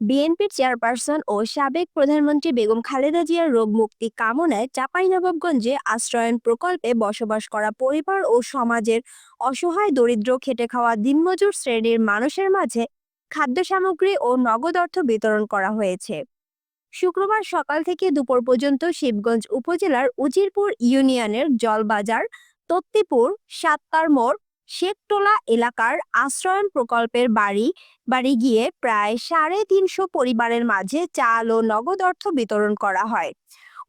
বিএনপির চেয়ারপারসন ও সাবেক প্রধানমন্ত্রী বেগম খালেদা জিয়ার রোগ মুক্তি কামনায় চাঁপাইনবাবগঞ্জে আশ্রয়ন প্রকল্পে বসবাস করা পরিবার ও সমাজের অসহায় দরিদ্র খেটে খাওয়া দিনমজুর শ্রেণির মানুষের মাঝে খাদ্য সামগ্রী ও নগদ অর্থ বিতরণ করা হয়েছে। শুক্রবার সকাল থেকে দুপুর পর্যন্ত শিবগঞ্জ উপজেলার উজিরপুর ইউনিয়নের জলবাজার তত্তিপুর সাত্তার মোড় শেখটোলা এলাকার আশ্রয়ন প্রকল্পের বাড়ি বাড়ি গিয়ে প্রায় সাড়ে তিনশো পরিবারের মাঝে চাল ও নগদ অর্থ বিতরণ করা হয়।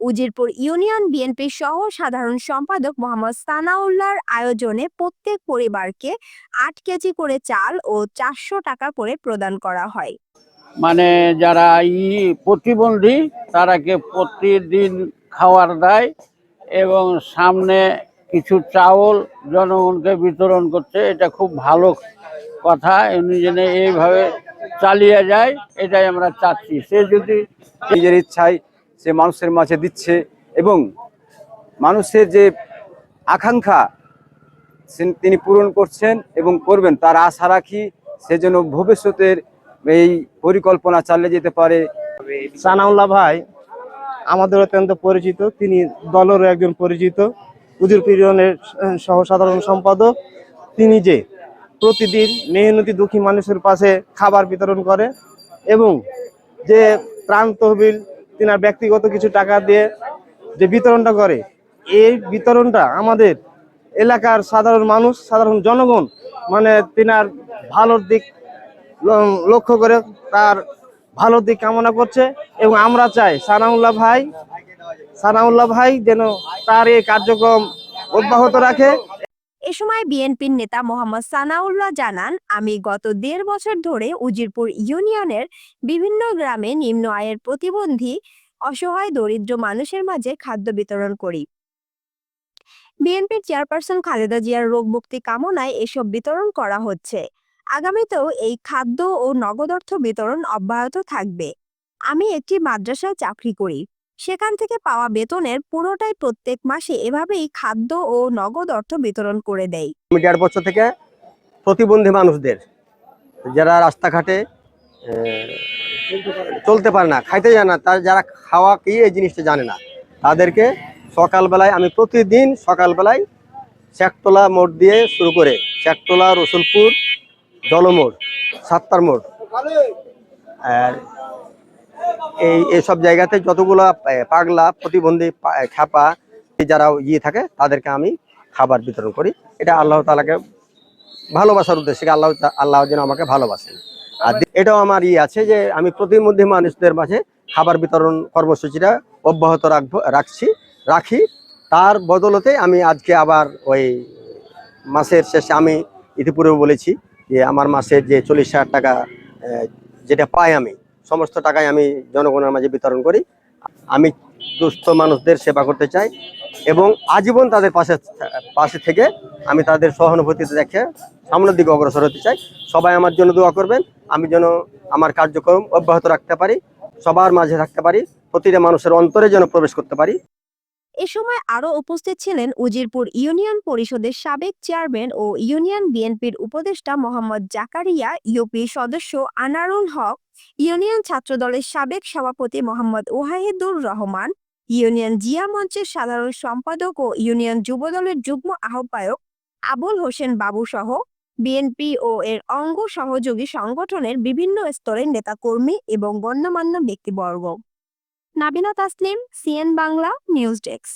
উজিরপুর ইউনিয়ন বিএনপির সহ সাধারণ সম্পাদক মোহাম্মদ সানাউল্লাহর আয়োজনে প্রত্যেক পরিবারকে আট কেজি করে চাল ও চারশো টাকা করে প্রদান করা হয়। মানে যারা ই প্রতিবন্ধী, তারাকে প্রতিদিন খাওয়ার দেয় এবং সামনে কিছু চাউল জনগণকে বিতরণ করছে এটা খুব ভালো কথা উনি যেন এইভাবে চালিয়ে যায় এটাই আমরা চাচ্ছি। সে যদি নিজের ইচ্ছায় সে মানুষের মাঝে দিচ্ছে এবং মানুষের যে আকাঙ্ক্ষা সে- তিনি পূরণ করছেন এবং করবেন তার আশা রাখি সেজন্য ভবিষ্যতের এই পরিকল্পনা চালিয়ে যেতে পারে। সানাউল্লাহ ভাই আমাদের অত্যন্ত পরিচিত তিনি দলেরও একজন পরিচিত। উজির পিরিয়নের সহ সাধারণ সম্পাদক, তিনি যে প্রতিদিন মেহনতি দুঃখী মানুষের পাশে খাবার বিতরণ করে এবং যে ত্রাণ তহবিল, তিনার ব্যক্তিগত কিছু টাকা দিয়ে যে বিতরণটা করে, এই বিতরণটা আমাদের এলাকার সাধারণ মানুষ, সাধারণ জনগণ মানে তিনার ভালোর দিক লক্ষ্য করে তার ভালোর দিক কামনা করছে এবং আমরা চাই সানাউল্লাহ ভাই সানাউল্লাহ ভাই যেন তার এই কার্যক্রম অব্যাহত রাখে। এ সময় বিএনপির নেতা মোহাম্মদ সানাউল্লাহ জানান, আমি গত দেড় বছর ধরে উজিরপুর ইউনিয়নের বিভিন্ন গ্রামে নিম্ন আয়ের প্রতিবন্ধী, অসহায়, দরিদ্র মানুষের মাঝে খাদ্য বিতরণ করি। বিএনপির চেয়ারপারসন খালেদা জিয়ার রোগ মুক্তি কামনায় এসব বিতরণ করা হচ্ছে। আগামীতেও এই খাদ্য ও নগদ অর্থ বিতরণ অব্যাহত থাকবে। আমি একটি মাদ্রাসায় চাকরি করি। সেখান থেকে পাওয়া বেতনের পুরোটাই প্রত্যেক মাসে এভাবেই খাদ্য ও নগদ অর্থ বিতরণ করে দেয়। দেড় বছর থেকে প্রতিবন্ধী মানুষদের, যারা রাস্তাঘাটে চলতে পারে না, খাইতে জানে না, তার যারা খাওয়া কি এই জিনিসটা জানে না, তাদেরকে সকালবেলায় আমি প্রতিদিন সকালবেলায় শেখতলা মোড় দিয়ে শুরু করে শেখতলা রসুলপুর, জলমোড় সাত্তার মোড়, আর এই এসব জায়গাতে যতগুলো পাগলা, প্রতিবন্ধী খ্যাপা যারা ইয়ে থাকে, তাদেরকে আমি খাবার বিতরণ করি। এটা আল্লাহ তালাকে ভালোবাসার উদ্দেশ্যে, আল্লাহ আল্লাহ যেন আমাকে ভালোবাসেন। আর এটাও আমার ইয়ে আছে যে, আমি প্রতিমধ্যে মানুষদের মাঝে খাবার বিতরণ কর্মসূচিটা অব্যাহত রাখব, রাখছি, রাখি। তার বদলতে আমি আজকে আবার ওই মাসের শেষে আমি ইতিপূর্বে বলেছি যে, আমার মাসের যে চল্লিশ হাজার টাকা যেটা পাই আমি সমস্ত টাকাই আমি জনগণের মাঝে বিতরণ করি। আমি দুস্থ মানুষদের সেবা করতে চাই এবং আজীবন তাদের পাশে পাশে থেকে আমি তাদের সহানুভূতিতে দেখে সামনের দিকে অগ্রসর হতে চাই। সবাই আমার জন্য দোয়া করবেন। আমি যেন আমার কার্যক্রম অব্যাহত রাখতে পারি, সবার মাঝে থাকতে পারি, প্রতিটা মানুষের অন্তরে যেন প্রবেশ করতে পারি। এ সময় আরও উপস্থিত ছিলেন উজিরপুর ইউনিয়ন পরিষদের সাবেক চেয়ারম্যান ও ইউনিয়ন বিএনপির উপদেষ্টা মোহাম্মদ জাকারিয়া, ইউপি সদস্য আনারুল হক, ইউনিয়ন ছাত্রদলের সাবেক সভাপতি মোহাম্মদ ওয়াহিদুর রহমান, ইউনিয়ন জিয়া মঞ্চের সাধারণ সম্পাদক ও ইউনিয়ন যুবদলের যুগ্ম আহ্বায়ক আবুল হোসেন বাবু সহ বিএনপি ও এর অঙ্গ সহযোগী সংগঠনের বিভিন্ন স্তরের নেতাকর্মী এবং গণ্যমান্য ব্যক্তিবর্গ। Nabina Taslim CN Bangla news desk.